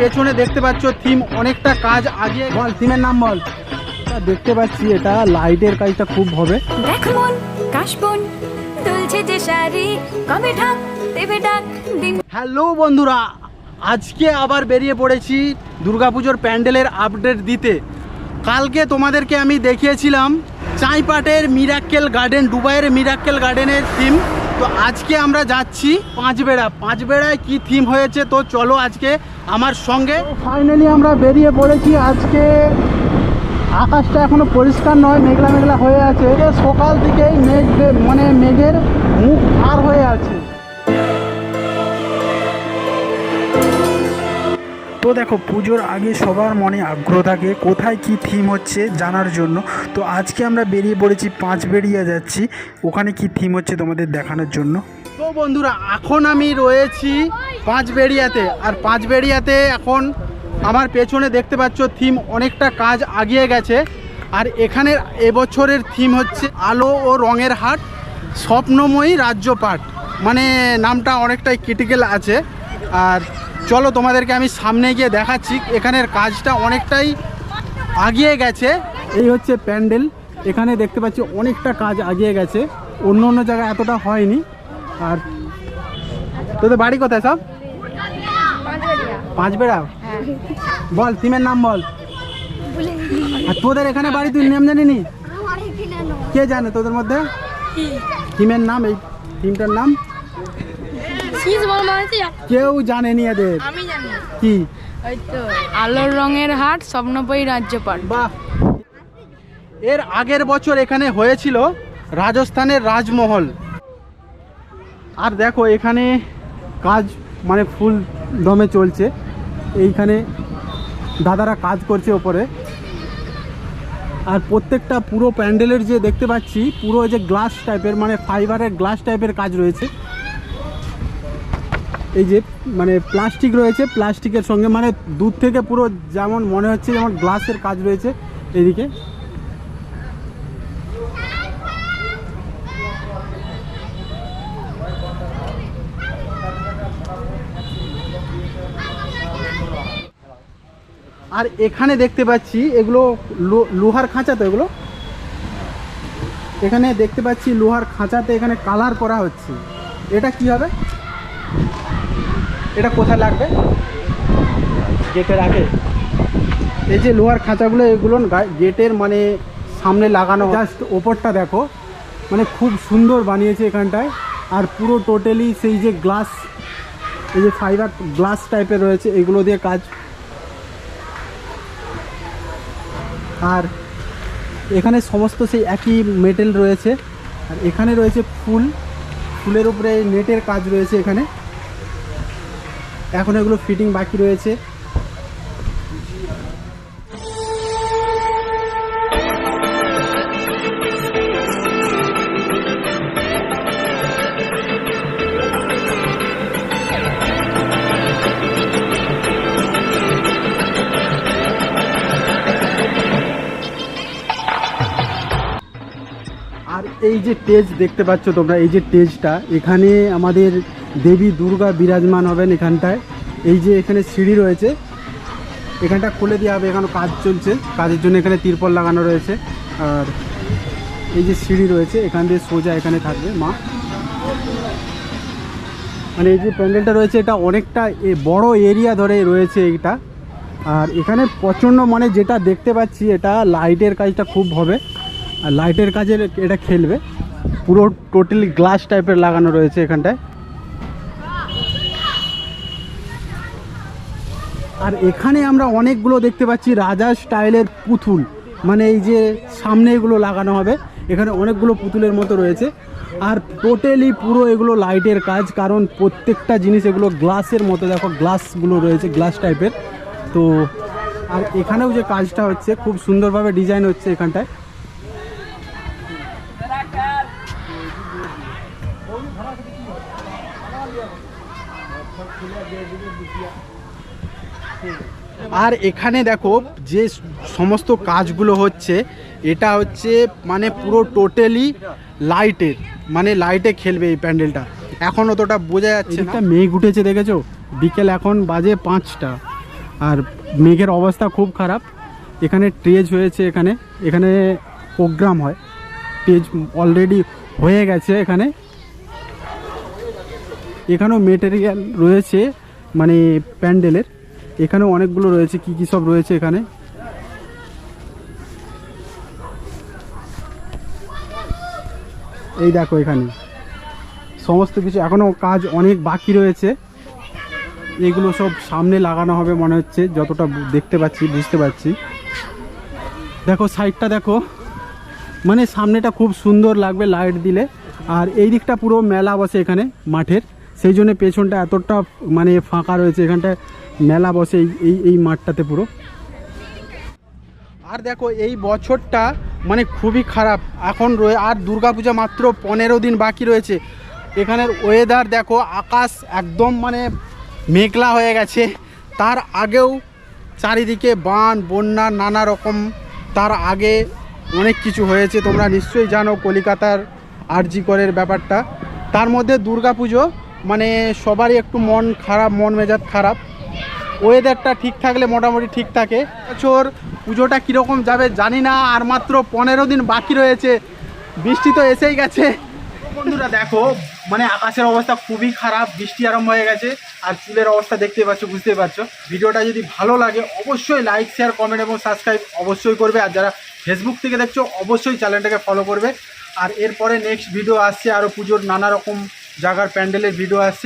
পেছনে দেখতে পাচ্ছ থিম অনেকটা কাজ আগে বল থিমের নাম বল। দেখতে পাচ্ছি এটা লাইটের কাজটা খুব হবে। দেখ মন কাশবন দুলছে যে শাড়ি কবে ঢাক দেবে ডাক হ্যালো বন্ধুরা আজকে আবার বেরিয়ে পড়েছি দুর্গাপুজোর প্যান্ডেলের আপডেট দিতে। কালকে তোমাদেরকে আমি দেখিয়েছিলাম চাইপাটের মিরাক্কেল গার্ডেন দুবাইয়ের মিরাক্কেল গার্ডেনের থিম তো আজকে আমরা যাচ্ছি পাঁচবেড়া। পাঁচবেড়ায় কি থিম হয়েছে? তো চলো আজকে আমার সঙ্গে। ফাইনালি আমরা বেরিয়ে পড়েছি। আজকে আকাশটা এখনও পরিষ্কার নয়, মেঘলা মেঘলা হয়ে আছে। সকাল থেকেই মেঘ মানে মেঘের মুখ ভার হয়ে আছে। তো দেখো, পুজোর আগে সবার মনে আগ্রহ থাকে, কোথায় কি থিম হচ্ছে জানার জন্য। তো আজকে আমরা বেরিয়ে পড়েছি, পাঁচ বেরিয়ে যাচ্ছি। ওখানে কি থিম হচ্ছে তোমাদের দেখানোর জন্য? তো বন্ধুরা, এখন আমি রয়েছি পাঁচ বেরিয়াতে আর পাঁচ বেরিয়াতে এখন আমার পেছনে দেখতে পাচ্ছ থিম অনেকটা কাজ আগিয়ে গেছে। আর এখানের এবছরের থিম হচ্ছে আলো ও রঙের হাট স্বপ্নময়ী রাজ্যপাট। মানে নামটা অনেকটাই ক্রিটিক্যাল আছে। আর চলো তোমাদেরকে আমি সামনে গিয়ে দেখাচ্ছি এখানের কাজটা অনেকটাই আগিয়ে গেছে। এই হচ্ছে প্যান্ডেল এখানে দেখতে পাচ্ছি অনেকটা কাজ আগিয়ে গেছে অন্য অন্য জায়গায় এতটা হয়নি। আর তোদের বাড়ি কোথায় সব? পাঁচ বেড়া বল থিমের নাম বল। আর তোদের এখানে বাড়ি তুই নাম জানিনি? কে জানে তোদের মধ্যে? থিমের নাম এই থিমটার নাম? কেউ জানেনি এদের? আমি জানি। কি? আলোর রঙের হাট স্বপ্নপয়ী রাজ্যপাট বাহ। এর আগের বছর এখানে হয়েছিল রাজস্থানের রাজমহল। আর দেখো এখানে কাজ মানে ফুল দমে চলছে। এইখানে দাদারা কাজ করছে ওপরে। আর প্রত্যেকটা পুরো প্যান্ডেলের যে দেখতে পাচ্ছি পুরো যে গ্লাস টাইপের মানে ফাইবারের গ্লাস টাইপের কাজ রয়েছে। এই যে মানে প্লাস্টিক রয়েছে, প্লাস্টিকের সঙ্গে মানে দূর থেকে পুরো যেমন মনে হচ্ছে যেমন গ্লাসের কাজ রয়েছে, এদিকে। আর এখানে দেখতে পাচ্ছি, এগুলো লোহার খাঁচা তো এগুলো? এখানে দেখতে পাচ্ছি লোহার খাঁচাতে এখানে কালার করা হচ্ছে। এটা কি হবে? এটা কোথায় লাগবে? গেটের আগে। এই যে লোহার খাঁচাগুলো এগুলো গেটের মানে সামনে লাগানো জাস্ট ওপরটা দেখো মানে খুব সুন্দর বানিয়েছে এখানটায়। আর পুরো টোটালি সেই যে গ্লাস এই যে ফাইবার গ্লাস টাইপের রয়েছে এগুলো দিয়ে কাজ। আর এখানে সমস্ত সেই একই মেটেল রয়েছে। আর এখানে রয়েছে ফুল। ফুলের উপরে নেটের কাজ রয়েছে এখানে। এখন এগুলো ফিটিং বাকি রয়েছে। এই যে টেজ দেখতে পাচ্ছ তোমরা, এই যে টেজটা এখানে আমাদের দেবী দুর্গা বিরাজমান হবেন এখানটায়। এই যে এখানে সিঁড়ি রয়েছে, এখানটা খুলে দেওয়া হবে, এখানে কাজ চলছে, কাজের জন্য এখানে তিরপল লাগানো রয়েছে। আর এই যে সিঁড়ি রয়েছে, এখান দিয়ে সোজা এখানে থাকবে মা। মানে এই যে প্যান্ডেলটা রয়েছে, এটা অনেকটা বড় এরিয়া ধরে রয়েছে এইটা। আর এখানে প্রচণ্ড মানে যেটা দেখতে পাচ্ছি, এটা লাইটের কাজটা খুব হবে। আর লাইটের কাজের এটা খেলবে। পুরো টোটালি গ্লাস টাইপের লাগানো রয়েছে এখানটায়। আর এখানে আমরা অনেকগুলো দেখতে পাচ্ছি রাজা স্টাইলের পুতুল। মানে এই যে সামনে এগুলো লাগানো হবে, এখানে অনেকগুলো পুতুলের মতো রয়েছে। আর টোটালি পুরো এগুলো লাইটের কাজ, কারণ প্রত্যেকটা জিনিস এগুলো গ্লাসের মতো, দেখো গ্লাসগুলো রয়েছে গ্লাস টাইপের তো, আর এখানেও যে কাজটা হচ্ছে, খুব সুন্দরভাবে ডিজাইন হচ্ছে এখানটায়। আর এখানে দেখো যে সমস্ত কাজগুলো হচ্ছে, এটা হচ্ছে মানে পুরো টোটালি লাইটের মানে লাইটে খেলবে এই প্যান্ডেলটা। এখন অতটা বোঝা যাচ্ছে না। মেঘ উঠেছে, দেখেছ? বিকেল এখন বাজে পাঁচটা। আর মেঘের অবস্থা খুব খারাপ। এখানে ট্রেজ হয়েছে এখানে। এখানে প্রোগ্রাম হয়। স্টেজ অলরেডি হয়ে গেছে এখানে। এখানেও মেটেরিয়াল রয়েছে মানে প্যান্ডেলের। এখানেও অনেকগুলো রয়েছে, কি কি সব রয়েছে এখানে? এই দেখো এখানে। সমস্ত কিছু, এখনও কাজ অনেক বাকি রয়েছে। এগুলো সব সামনে লাগানো হবে মনে হচ্ছে, যতটা দেখতে পাচ্ছি, বুঝতে পারছি। দেখো সাইডটা দেখো। মানে সামনেটা খুব সুন্দর লাগবে লাইট দিলে। আর এই দিকটা পুরো মেলা বসে এখানে, মাঠের। সেই জন্য পেছনটা এতটা মানে ফাঁকা রয়েছে এখানটায় মেলা বসে এই এই এই মাঠটাতে পুরো। আর দেখো, এই বছরটা মানে খুবই খারাপ। এখন রয়ে, আর দুর্গাপূজা মাত্র পনেরো দিন বাকি রয়েছে। এখানের ওয়েদার দেখো, আকাশ একদম মানে মেঘলা হয়ে গেছে। তার আগেও চারিদিকে বান, বন্যা, নানা রকম। তার আগে অনেক কিছু হয়েছে, তোমরা নিশ্চয়ই জানো কলিকাতার আরজি করের ব্যাপারটা। তার মধ্যে দুর্গাপুজো মানে সবারই একটু মন খারাপ, মন মেজাজ খারাপ। ওয়েদারটা ঠিক থাকলে মোটামুটি ঠিক থাকে। বছর পুজোটা কীরকম যাবে জানি না, আর মাত্র পনেরো দিন বাকি রয়েছে। বৃষ্টি তো এসেই গেছে। বন্ধুরা, দেখো মানে আকাশের অবস্থা খুবই খারাপ, বৃষ্টি আরম্ভ হয়ে গেছে, আর চুলের অবস্থা দেখতে পাচ্ছ বুঝতে পারছ। ভিডিওটা যদি ভালো লাগে, অবশ্যই লাইক শেয়ার কমেন্ট এবং সাবস্ক্রাইব অবশ্যই করবে। আর যারা ফেসবুক থেকে দেখছ, অবশ্যই চ্যানেলটাকে ফলো করবে। আর এরপরে নেক্সট ভিডিও আসছে আরও পুজোর নানা রকম জায়গার প্যান্ডেলের ভিডিও আসছে।